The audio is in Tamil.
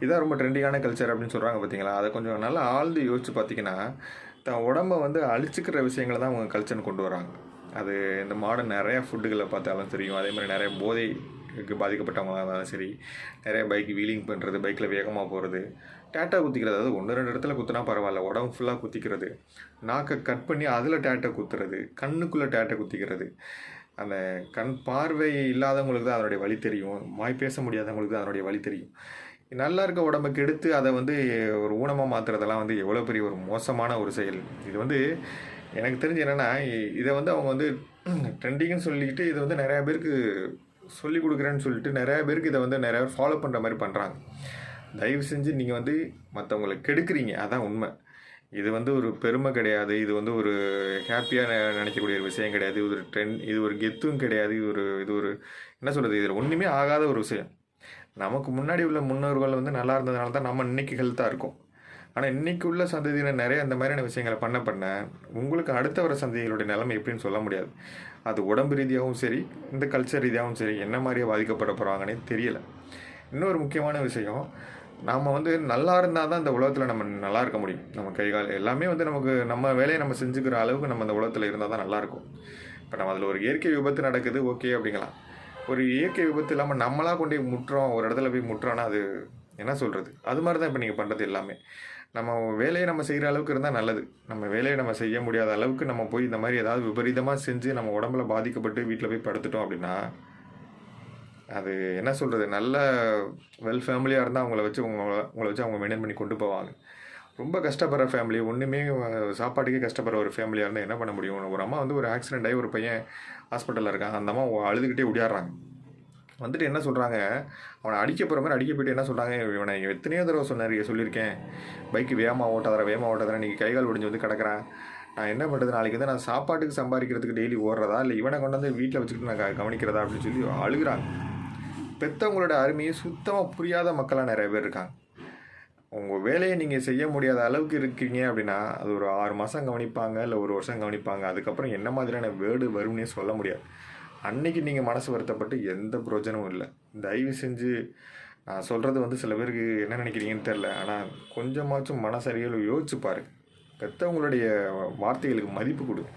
இதான் ரொம்ப ட்ரெண்டிங்கான கல்ச்சர் அப்படின்னு சொல்கிறாங்க பார்த்தீங்களா அதை கொஞ்சம் நல்லா ஆழ்ந்து யோசிச்சு பார்த்தீங்கன்னா தன் உடம்ப வந்து அழிச்சிக்கிற விஷயங்களை தான் அவங்க கல்ச்சர்னு கொண்டு வராங்க. அது இந்த மாடர்ன் நிறையா ஃபுட்டுகளை பார்த்தாலும் தெரியும் அதே மாதிரி நிறைய போதைக்கு பாதிக்கப்பட்டவங்களாக இருந்தாலும் சரி நிறைய பைக் வீலிங் பண்ணுறது பைக்கில் வேகமாக போகிறது டேட்டா குத்திக்கிறது அதாவது ஒன்று ரெண்டு இடத்துல குத்துனா பரவாயில்ல உடம்பு ஃபுல்லாக குத்திக்கிறது நாக்கை கட் பண்ணி அதில் டேட்டை குத்துறது கண்ணுக்குள்ளே டேட்டை குத்திக்கிறது அந்த கண் பார்வை இல்லாதவங்களுக்கு தான் அதனுடைய வழி தெரியும் வாய் பேச முடியாதவங்களுக்கு தான் அதனுடைய வழி தெரியும். நல்லா இருக்க உடம்புக்கு எடுத்து அதை வந்து ஒரு ஊனமாக மாற்றுறதெல்லாம் வந்து எவ்வளோ பெரிய ஒரு மோசமான ஒரு செயல். இது வந்து எனக்கு தெரிஞ்சு என்னென்னா இதை வந்து அவங்க வந்து ட்ரெண்டிங்னு சொல்லிக்கிட்டு இதை வந்து நிறையா பேருக்கு சொல்லி கொடுக்குறேன்னு சொல்லிட்டு நிறையா பேருக்கு இதை வந்து நிறையா பேர் ஃபாலோ பண்ணுற மாதிரி பண்ணுறாங்க தயவு செஞ்சு நீங்கள் வந்து மற்றவங்களை கெடுக்குறீங்க. அதான் உண்மை. இது வந்து ஒரு பெருமை கிடையாது. இது வந்து ஒரு ஹாப்பியாக நினைக்கக்கூடிய ஒரு விஷயம் கிடையாது. இது ஒரு ட்ரெண்ட் இது ஒரு கெத்தும் கிடையாது. இது ஒரு இது ஒரு என்ன சொல்கிறது இதில் ஒன்றுமே ஆகாத ஒரு விஷயம். நமக்கு முன்னாடி உள்ள முன்னோர்கள் வந்து நல்லா இருந்ததுனால தான் நம்ம இன்னைக்கு ஹெல்த்தாக இருக்கும். ஆனால் இன்னைக்கு உள்ள சந்ததியில் நிறைய அந்த மாதிரியான விஷயங்களை பண்ண பண்ண உங்களுக்கு அடுத்த வர சந்ததிகளுடைய நிலைமை எப்படின்னு சொல்ல முடியாது. அது உடம்பு ரீதியாகவும் சரி இந்த கல்ச்சர் ரீதியாகவும் சரி என்ன மாதிரியே பாதிக்கப்பட போகிறாங்கன்னே தெரியலை. இன்னொரு முக்கியமான விஷயம் நாம் வந்து நல்லா இருந்தால் தான் இந்த உலகத்தில் நம்ம நல்லா இருக்க முடியும். நம்ம கை கால் எல்லாமே வந்து நமக்கு நம்ம வேலையை நம்ம செஞ்சுக்கிற அளவுக்கு நம்ம இந்த உலகத்தில் இருந்தால் தான் நல்லாயிருக்கும் இப்போ நம்ம அதில் ஒரு இயற்கை விபத்து நடக்குது ஓகே அப்படிங்கலாம். ஒரு இயற்கை விபத்து இல்லாமல் நம்மளாக கொண்டு போய் முட்டுறோம் ஒரு இடத்துல போய் முட்டுறோன்னா அது என்ன சொல்கிறது அது மாதிரி தான் இப்போ நீங்கள் பண்ணுறது எல்லாமே. நம்ம வேலையை நம்ம செய்கிற அளவுக்கு இருந்தால் நல்லது. நம்ம வேலையை நம்ம செய்ய முடியாத அளவுக்கு நம்ம போய் இந்த மாதிரி ஏதாவது விபரீதமாக செஞ்சு நம்ம உடம்புல பாதிக்கப்பட்டு வீட்டில் போய் படுத்துட்டோம் அப்படின்னா அது என்ன சொல்கிறது நல்ல வெல் ஃபேமிலியாக இருந்தால் அவங்கள வச்சு உங்களை உங்களை வச்சு அவங்க மெயின்டைன் பண்ணி கொண்டு போவாங்க. ரொம்ப கஷ்டப்படுற ஃபேமிலி ஒன்றுமே சாப்பாட்டுக்கே கஷ்டப்படுற ஒரு ஃபேமிலியாக இருந்தால் என்ன பண்ண முடியும்? ஒரு அம்மா வந்து ஒரு ஆக்சிடென்ட் ஆகி ஒரு பையன் ஹாஸ்பிட்டலில் இருக்காங்க அந்த அம்மா அழுதுகிட்டே ஓடியாடுறாங்க. வந்துட்டு என்ன சொல்கிறாங்க அவனை அடிக்க போகிற மாதிரி அடிக்க போயிட்டு என்ன சொல்கிறாங்க இவனை எத்தனையோ தடவை சொன்னார் சொல்லியிருக்கேன். பைக்கு வேகமாக ஓட்டாதர வேகமாக ஓட்டாதர நீங்கள் கைகால் ஒடிஞ்சு வந்து கிடக்கிறேன். நான் என்ன பண்ணுறது நாளைக்கு வந்து நான் சாப்பாட்டுக்கு சம்பாதிக்கிறதுக்கு டெய்லி ஓடுறதா? இல்லை இவனை கொண்டு வந்து வீட்டில் வச்சுக்கிட்டு நான் கவனிக்கிறதா? அப்படின்னு சொல்லி அழுகிறாங்க. பெற்றவங்களோட அருமையை சுத்தமாக புரியாத மக்களாக நிறைய பேர் இருக்காங்க. உங்கள் வேலையை நீங்கள் செய்ய முடியாத அளவுக்கு இருக்கீங்க அப்படின்னா அது ஒரு ஆறு மாதம் கவனிப்பாங்க இல்லை ஒரு வருஷம் கவனிப்பாங்க. அதுக்கப்புறம் என்ன மாதிரியான வேர்டு வரும்னே சொல்ல முடியாது. அன்னைக்கு நீங்கள் மனசு வருத்தப்பட்டு எந்த பிரயோஜனமும் இல்லை. தயவு செஞ்சு நான் சொல்கிறது வந்து சில பேருக்கு என்ன நினைக்கிறீங்கன்னு தெரில ஆனால் கொஞ்சமாச்சும் மனசரியல் யோசிச்சு பாருங்க. பெற்றவங்களுடைய வார்த்தைகளுக்கு மதிப்பு கொடுங்க.